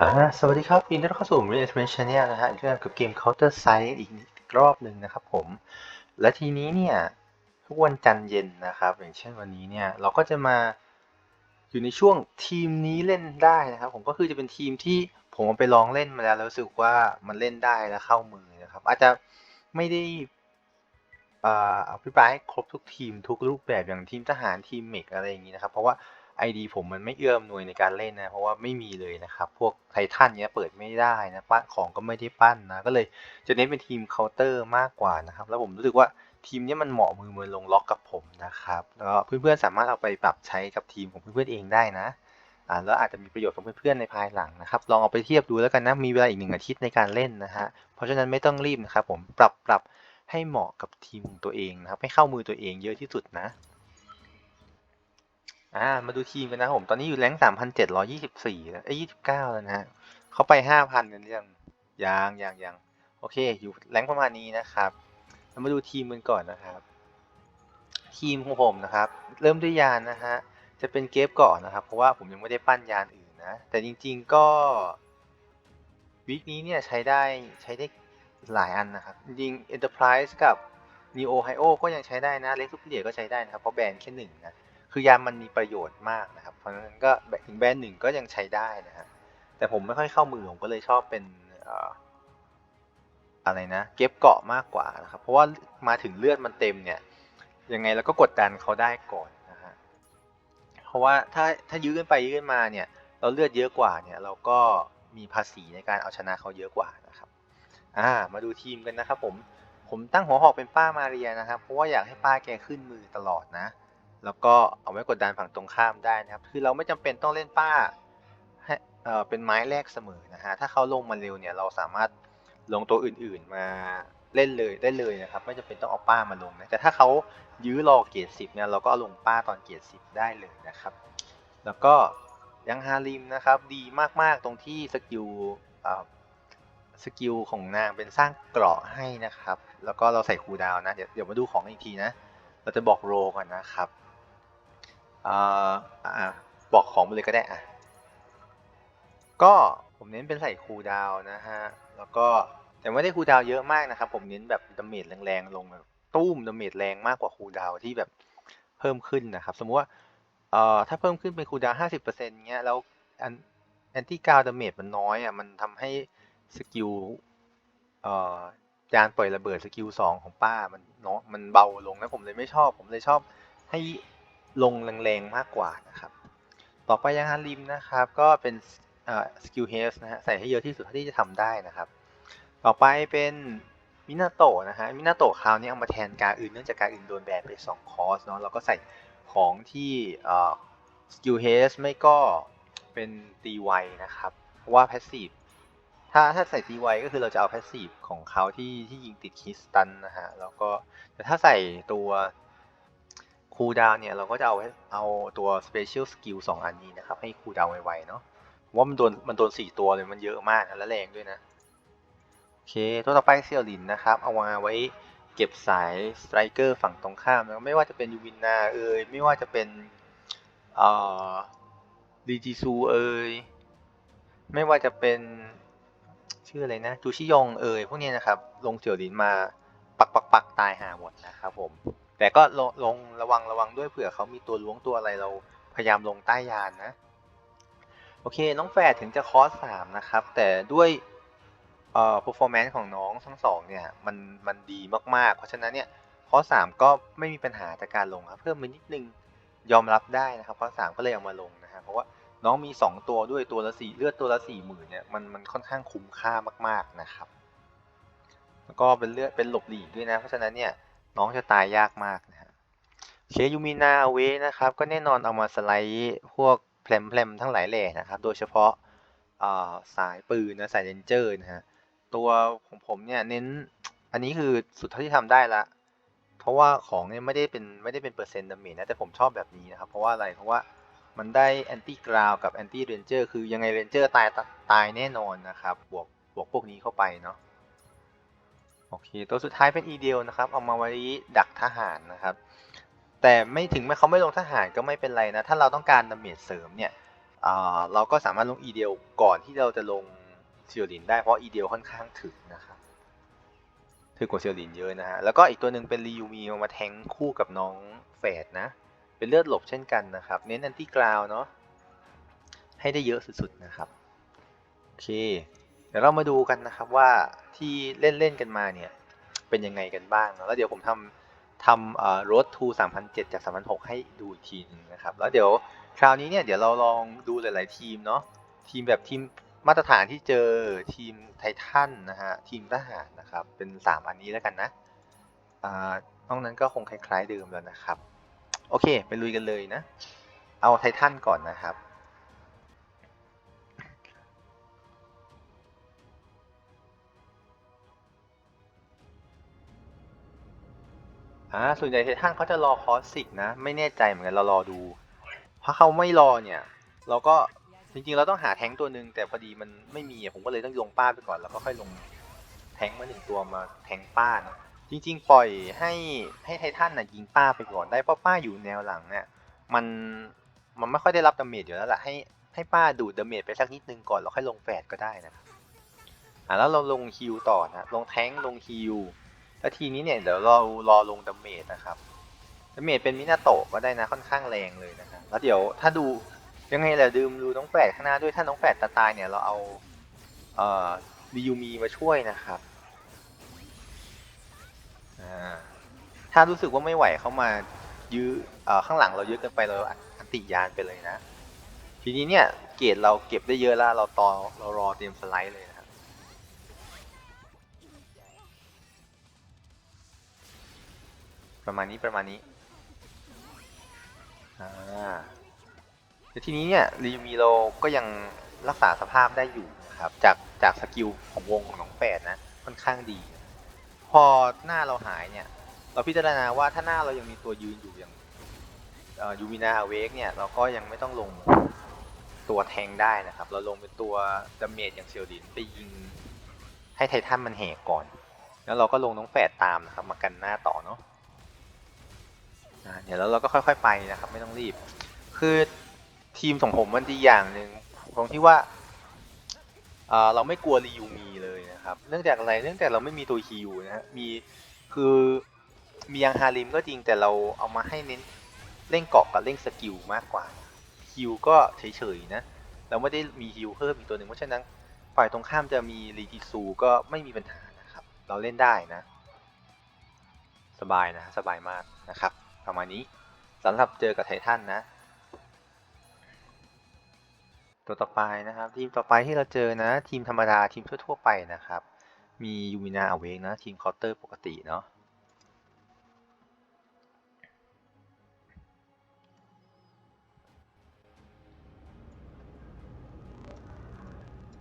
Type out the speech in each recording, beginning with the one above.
อ่าสวัสดีครับยินดีต้อนรับเข้าสู่ r e a d m e n Channel นะฮะเรื่องกับเกม Counter Strike อีกรอบหนึ่งนะครับผม และทีนี้เนี่ยทุกวันจันทร์เย็นนะครับ อย่างเช่นวันนี้เนี่ยเราก็จะมาอยู่ในช่วงทีมนี้เล่นได้นะครับ ผมก็คือจะเป็นทีมที่ผมไปลองเล่นมาแล้วแล้วรู้สึกว่ามันเล่นได้และเข้ามือนะครับ อาจจะไม่ได้อภิปรายให้ครบทุกทีมทุกรูปแบบอย่างทีมทหารทีมเมกอะไรอย่างนี้นะครับ เพราะว่า ID ผมมันไม่เอื้ออำนวยในการเล่นนะ เพราะว่าไม่มีเลยนะครับ พวกไททันเนี้ยเปิดไม่ได้นะปั้นของก็ไม่ได้ปั้นนะ ก็เลยจะเน้นเป็นทีมเคาน์เตอร์มากกว่านะครับ แล้วผมรู้สึกว่าทีมนี้มันเหมาะมือมือลงล็อกกับผมนะครับแล้วเพื่อนๆสามารถเอาไปปรับใช้กับทีมของเพื่อนๆเองได้นะอ่าแล้วอาจจะมีประโยชน์กับเพื่อนๆในภายหลังนะครับ ลองเอาไปเทียบดูแล้วกันนะ มีเวลาอีกหนึ่งอาทิตย์ในการเล่นนะฮะ เพราะฉะนั้นไม่ต้องรีบนะครับผม ปรับปรับให้เหมาะกับทีมของตัวเองนะครับ ให้เข้ามือตัวเองเยอะที่สุดนะ อ่ามาดูทีมกันนะครับผมตอนนี้อยู่แรงสามพันเจ็ดร้อยี่สิบสี่แล้วเอ้ยี่สิบเก้าแล้วนะฮะเขาไปห้าพันกันยังยังยังยังโอเค อยู่แรงประมาณนี้นะครับเรามาดูทีมกันก่อนนะครับ ทีมของผมนะครับ เริ่มด้วยยานนะฮะจะเป็นเกฟก่อนนะครับ เพราะว่าผมยังไม่ได้ปั้นยานอื่นนะแต่จริงๆก็วิกนี้เนี่ยใช้ได้ใช้ได้หลายอันนะครับ จริง Enterprise กับ Neo h i o ก็ยังใช้ได้นะ Lex Superior ก็ใช้ได้นะครับ เพราะแบรนด์แค่หนึ่งนะ คือยามันมีประโยชน์มากนะครับ เพราะฉะนั้นก็ถึงแบรนด์หนึ่งก็ยังใช้ได้นะฮะแต่ผมไม่ค่อยเข้ามือผมก็เลยชอบเป็นอะไรนะเก็บเกาะมากกว่านะครับ เพราะว่ามาถึงเลือดมันเต็มเนี่ยยังไงเราก็กดดันเขาได้ก่อนนะฮะเพราะว่าถ้าถ้ายื้อกันไปยื้อกันมาเนี่ยเราเลือดเยอะกว่าเนี่ยเราก็มีภาษีในการเอาชนะเขาเยอะกว่านะครับอ่ามาดูทีมกันนะครับผมผมตั้งหัวหอกเป็นป้ามาเรียนะครับเพราะว่าอยากให้ป้าแกขึ้นมือตลอดนะ แล้วก็เอาไว้กดดันฝั่งตรงข้ามได้นะครับ คือเราไม่จำเป็นต้องเล่นป้าให้เอ่อเป็นไม้แรกเสมอนะฮะ ถ้าเขาลงมาเร็วเนี่ยเราสามารถลงตัวอื่นๆมาเล่นเลยได้เลยนะครับ ไม่จำเป็นต้องเอาป้ามาลงนะ แต่ถ้าเขายื้อรอเกียรสิบเนี่ยเราก็ลงป้าตอนเกียรสิบได้เลยนะครับ แล้วก็ยังฮาริมนะครับดีมากๆตรงที่สกิลสกิลของนางเป็นสร้างเกราะให้นะครับ แล้วก็เราใส่คูดาวนะ เดี๋ยวเดี๋ยวมาดูของอีกทีนะ เราจะบอกโรก่อนนะครับ บอกของมาเลยก็ได้อะก็ผมเน้นเป็นใส่คูลดาวนะฮะ แล้วก็แต่ไม่ได้คูลดาวเยอะมากนะครับ ผมเน้นแบบดาเมจแรงๆลงแบบตุ้มดาเมจแรงมากกว่าคูลดาวที่แบบเพิ่มขึ้นนะครับ สมมติว่าเอ่อถ้าเพิ่มขึ้นเป็นคูลดาวห้าสิบเปอร์เซ็นต์เงี้ยแล้วอันแอนตี้กาวดาเมจมันน้อยอะมันทำให้สกิลเอ่อจานปล่อยระเบิดสกิลสองของป้ามันเนาะมันเบาลงนะผมเลยไม่ชอบ ผมเลยชอบให้ ลงแรงๆมากกว่านะครับ ต่อไปยังฮันริมนะครับ ก็เป็นสกิลเฮสนะฮะใส่ให้เยอะที่สุดที่จะทำได้นะครับ ต่อไปเป็นมินาโตะนะฮะมินาโตะคราวนี้เอามาแทนการอื่นเนื่องจากการอื่นโดนแบนไป2คอร์สเนาะเราก็ใส่ของที่สกิลเฮสไม่ก็เป็นตีไวนะครับเพราะว่าแพสซีฟถ้าถ้าใส่ตีไวก็คือเราจะเอาแพสซีฟของเขาที่ที่ยิงติดคิสตันนะฮะแล้วก็แต่ถ้าใส่ตัว คูลดาวเนี่ยเราก็จะเอาเอาตัว Special Skill 2 อันนี้นะครับ ให้คูลดาวไวๆเนาะว่ามันโดนมันโดน 4 ตัวเลยมันเยอะมากและแรงด้วยนะ โอเค ตัวต่อไปเซียวลินนะครับ เอามาไว้เก็บสายสไตรเกอร์ฝั่งตรงข้ามนะไม่ว่าจะเป็นยูวินนาเอ่ยไม่ว่าจะเป็นเอ่อดีจีซูเอ่ยไม่ว่าจะเป็นชื่ออะไรนะจูชิยองเอ่ยพวกนี้นะครับ ลงเซียวลินมาปักปักปักตายหาหมดนะครับผม แต่ก็ลงลงระวังระวังด้วยเผื่อเขามีตัวล้วงตัวอะไรเราพยายามลงใต้ยานนะ โอเค น้องแฝดถึงจะคอร์สสามนะครับ แต่ด้วยเอ่อ performance ของน้องทั้งสองเนี่ยมันมันดีมากๆ เพราะฉะนั้นเนี่ยคอร์สสามก็ไม่มีปัญหาจากการลงครับ เพิ่มมานิดนึงยอมรับได้นะครับคอร์สสามก็เลยเอามาลงนะฮะเพราะว่าน้องมี 2 ตัวด้วยตัวละสี่เลือดตัวละสี่หมื่นเนี่ยมันมันค่อนข้างคุ้มค่ามาก ๆนะครับ แล้วก็เป็นเลือดเป็นหลบหลีกด้วยนะ เพราะฉะนั้นเนี่ย น้องจะตายยากมากนะฮะเคยูมินาเวนะครับ ก็แน่นอนเอามาสไลด์พวกแพลมๆทั้งหลายแหล่นะครับ โดยเฉพาะสายปืนนะสายเรนเจอร์นะฮะตัวของผมเนี่ยเน้นอันนี้คือสุดเท่าที่ทำได้ละ เพราะว่าของเนี่ยไม่ได้เป็นไม่ได้เป็นเปอร์เซ็นต์ดาเมจนะแต่ผมชอบแบบนี้นะครับ เพราะว่าอะไรเพราะว่ามันได้แอนตี้กราวกับแอนตี้เรนเจอร์คือยังไงเรนเจอร์ตายตายแน่นอนนะครับ บวกบวกพวกนี้เข้าไปเนาะ โอเค ตัวสุดท้ายเป็นอีเดียวนะครับ เอามาไว้ดักทหารนะครับ แต่ไม่ถึงแม้เขาไม่ลงทหารก็ไม่เป็นไรนะ ถ้าเราต้องการดาเมจเสริมเนี่ยเราก็สามารถลงอีเดียวก่อนที่เราจะลงเซียลินได้เพราะอีเดียวค่อนข้างถึกนะครับถึกกว่าเซียลินเยอะนะฮะ แล้วก็อีกตัวหนึ่งเป็นรียูมีมาแทงคู่กับน้องแฝดนะ เป็นเลือดหลบเช่นกันนะครับ เน้นแอนตี้กราวเนาะ ให้ได้เยอะสุดๆนะครับ โอเค เดี๋ยวเรามาดูกันนะครับว่าที่เล่นๆกันมาเนี่ยเป็นยังไงกันบ้างแล้วเดี๋ยวผมทำทำเอ่อ road to 3007จาก3006ให้ดูอีกทีนึงนะครับแล้วเดี๋ยวคราวนี้เนี่ยเดี๋ยวเราลองดูหลาย ๆ ทีมเนาะทีมแบบทีมมาตรฐานที่เจอทีมไททันนะฮะทีมทหารนะครับเป็น 3 อันนี้แล้วกันนะอ่านอกนั้นก็คงคล้าย ๆ เดิมแล้วนะครับ โอเค ไปลุยกันเลยนะ เอาไททันก่อนนะครับ อ่าส่วนใหญ่ไททันเขาจะรอคอสสิกนะ ไม่แน่ใจเหมือนกันเรารอดู เพราะเขาไม่รอเนี่ย เราก็จริงๆเราต้องหาแท้งตัวหนึ่งแต่พอดีมันไม่มีผมก็เลยต้องลงป้าไปก่อนแล้วก็ค่อยลงแท้งมาหนึ่งตัวมาแทงป้านะจริงๆ ปล่อยให้ให้ไททันน่ะยิงป้าไปก่อนได้เพราะป้าอยู่แนวหลังเนี่ยมันมันไม่ค่อยได้รับดาเมจอยู่แล้วล่ะให้ให้ป้าดูดดาเมจไปสักนิดนึงก่อนแล้วค่อยลงแฟดก็ได้นะอ่าแล้วเราลงฮิวต่อนะลงแท้งลงฮิว แล้วทีนี้เนี่ยเดี๋ยวเรารอลงดาเมจนะครับดาเมจเป็นมินาโตะก็ได้นะค่อนข้างแรงเลยนะครับ แล้วเดี๋ยวถ้าดูยังไงแหละดื่มดูน้องแฝดข้างหน้าด้วยถ้าน้องแฝดตาตายเนี่ยเราเอาเอ่อรียูมีมาช่วยนะครับถ้ารู้สึกว่าไม่ไหวเข้ามายื้อเอ่อข้างหลังเราเยอะเกินไปเราอันติยานไปเลยนะ ทีนี้เนี่ยเกรดเราเก็บได้เยอะแล้วเราต่อเรารอเตรียมสไลด์เลย ประมาณนี้ประมาณนี้อ่าแต่ทีนี้เนี่ยรีมีเราก็ยังรักษาสภาพได้อยู่นะครับจากจากสกิลของวงของน้องแปดนะค่อนข้างดี พอหน้าเราหายเนี่ย เราพิจารณาว่าถ้าหน้าเรายังมีตัวยืนอยู่อย่างยูมินาเวกเนี่ยเราก็ยังไม่ต้องลงตัวแทงได้นะครับ เราลงเป็นตัวดาเมจอย่างเซียวดินไปยิงให้ไททันมันแหกก่อน แล้วเราก็ลงน้องแปดตามนะครับ มากันหน้าต่อเนาะ เดี๋ยแล้วเราก็ค่อยๆไปนะครับ ไม่ต้องรีบ คือทีมของผมมันดีอย่างหนึ่งตรงที่ว่าเราไม่กลัวรียูมีเลยนะครับ เนื่องจากอะไร เนื่องจากเราไม่มีตัวฮิวนะฮะ มีคือมียังฮาริมก็จริงแต่เราเอามาให้เน้นเร่งเกาะกับเร่งสกิลมากกว่าฮิวก็เฉยๆนะ เราไม่ได้มีฮิวเพิ่มอีกตัวหนึ่งเพราะฉะนั้นฝ่ายตรงข้ามจะมีรีทิซูก็ไม่มีปัญหานะครับ เราเล่นได้นะ สบายนะ สบายมากนะครับ ประมาณนี้สำหรับเจอกับไททันนะ ตัวต่อไปนะครับ ทีมต่อไปที่เราเจอนะ ทีมธรรมดาทีมทั่วๆไปนะครับ มียูมินาอเวกนะ ทีมคาน์เตอร์ปกติเนาะ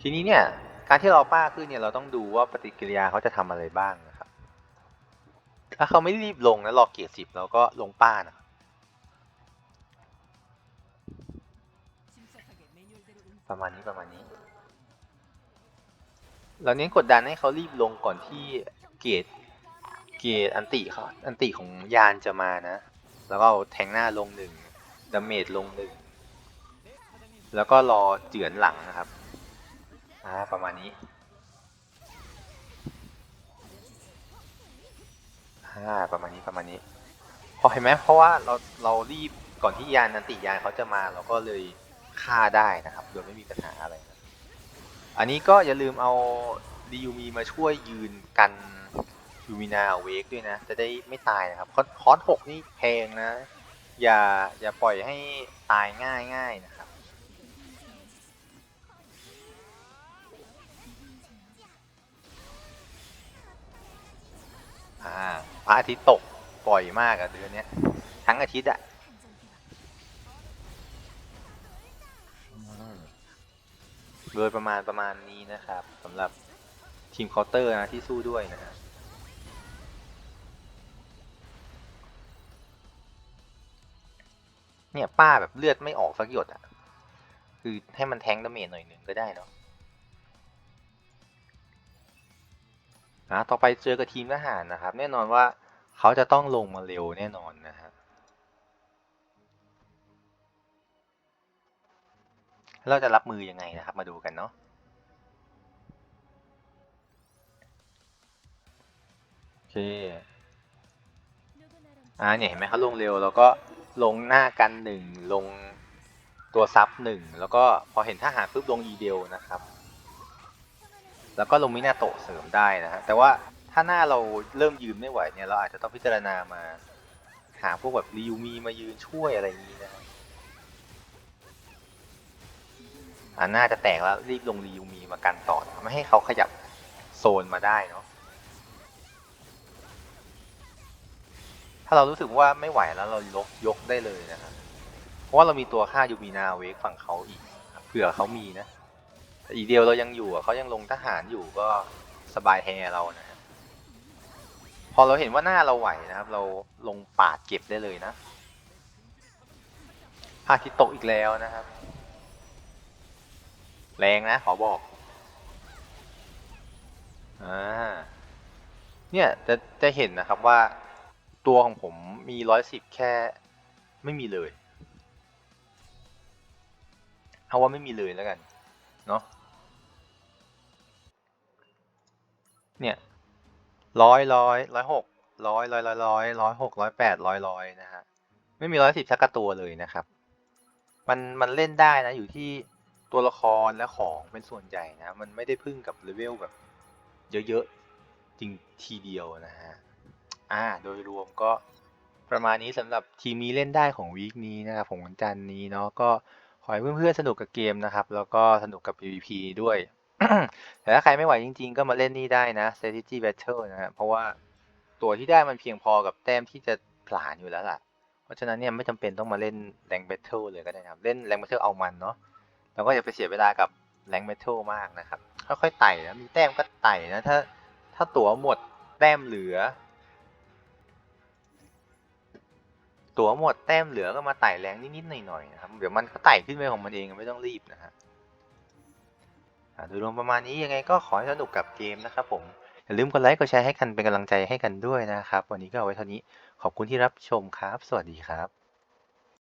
ทีนี้เนี่ยการที่เราป้าขึ้นเนี่ยเราต้องดูว่าปฏิกิริยาเขาจะทำอะไรบ้าง ถ้าเขาไม่รีบลงนะรอเกียร์สิบเราก็ลงป้านะประมาณนี้ประมาณนี้ เราเน้นกดดันให้เขารีบลงก่อนที่เกียรดเกียรดอันติเขาอันติของยานจะมานะ แล้วก็เอาแทงหน้าลงหนึ่งดาเมจลงหนึ่งแล้วก็รอเจือนหลังนะครับ อ่า ประมาณนี้าประมาณนี้ประมาณนี้ พอเห็นไหมเพราะว่าเราเรารีบก่อนที่ยานนันติยานเขาจะมาเราก็เลยฆ่าได้นะครับโดยไม่มีปัญหาอะไรนะอันนี้ก็อย่าลืมเอาดียูมีมาช่วยยืนกันยูมินาเวกด้วยนะ จะได้ไม่ตายนะครับคอคอสหกนี่แพงนะ อย่าอย่าปล่อยให้ตายง่ายง่ายๆนะ ระอาทิตย์ตกปล่อยมากอะเดือนเนี้ย ทั้งอาทิตย์อะโดยประมาณประมาณนี้นะครับสำหรับทีมเคาน์เตอร์นะที่สู้ด้วยนะฮะเนี่ยป้าแบบเลือดไม่ออกสักหยดอะคือให้มันแทงดาเมจหน่อยหนึ่งก็ได้เนาะ อะต่อไปเจอกับทีมทหารนะครับ แน่นอนว่าเขาจะต้องลงมาเร็วแน่นอนนะฮะเราจะรับมือยังไงนะครับ มาดูกันเนาะโอเคอ่าเนี่ยเห็นไหมเขาลงเร็วแล้วก็ลงหน้ากันหนึ่งลงตัวซับหนึ่งแล้วก็พอเห็นทหารปุ๊บลงอีเดียวนะครับ แล้วก็ลงมินาโตะเสริมได้นะฮะแต่ว่าถ้าหน้าเราเริ่มยืนไม่ไหวเนี่ยเราอาจจะต้องพิจารณามา หาพวกแบบริวมีมายืนช่วยอะไรอย่างนี้นะฮะอ่าหน้าจะแตกแล้วรีบลงริวมีมากันต่อนะไม่ให้เขาขยับโซนมาได้เนาะถ้าเรารู้สึกว่าไม่ไหวแล้วเรายกยกได้เลยนะครับเพราะว่าเรามีตัวค่ายูมีนาเวกฝั่งเขาอีกเผื่อเขามีนะ แต่อีเดียวเรายังอยู่อะเขายังลงทหารอยู่ก็สบายแฮเรานะฮะพอเราเห็นว่าหน้าเราไหวนะครับ เราลงปาดเก็บได้เลยนะพาทิตตกอีกแล้วนะครับ แรงนะขอบอกอ่าเนี่ยจะจะเห็นนะครับว่าตัวของผมมีร้อยสิบแค่ไม่มีเลยเอาว่าไม่มีเลยแล้วกัน เนาะ เนี่ยร้อยร้อยร้อยหกร้อยร้อยร้อยร้อยร้อยหกร้อยแปดร้อยร้อยนะฮะไม่มีร้อยสิบสักตัวเลยนะครับ มันมันเล่นได้นะอยู่ที่ตัวละครและของเป็นส่วนใหญ่นะ มันไม่ได้พึ่งกับเลเวลแบบเยอะๆจริงทีเดียวนะฮะอ่าโดยรวมก็ประมาณนี้สำหรับทีมนี้เล่นได้ของวีคนี้นะครับของวันจันนี้เนาะก็ขอให้เพื่อนๆสนุกกับเกมนะครับ แล้วก็สนุกกับ PVP ด้วย แต่ถ้าใครไม่ไหวจริง ๆ ก็มาเล่นนี่ได้นะ Strategy Battle นะฮะเพราะว่าตัวที่ได้มันเพียงพอกับแต้มที่จะผลาญอยู่แล้วล่ะ เพราะฉะนั้นเนี่ยไม่จำเป็นต้องมาเล่นแรง Battle เลยก็ได้นะครับเล่นแรง Battle เอามันเนาะแล้วก็อย่าไปเสียเวลากับแรง Battle มากนะครับค่อยๆไต่นะมีแต้มก็ไต่นะถ้าถ้าตั๋วหมดแต้มเหลือ ตั๋วหมดแต้มเหลือก็มาไต่แรงนิดๆหน่อยๆนะครับเดี๋ยวมันก็ไต่ขึ้นไปของมันเองไม่ต้องรีบนะฮะ โดยรวมประมาณนี้ยังไงก็ขอให้สนุกกับเกมนะครับผม อย่าลืมกดไลค์กดแชร์ให้กันเป็นกำลังใจให้กันด้วยนะครับ วันนี้ก็เอาไว้เท่านี้ ขอบคุณที่รับชมครับ สวัสดีครับ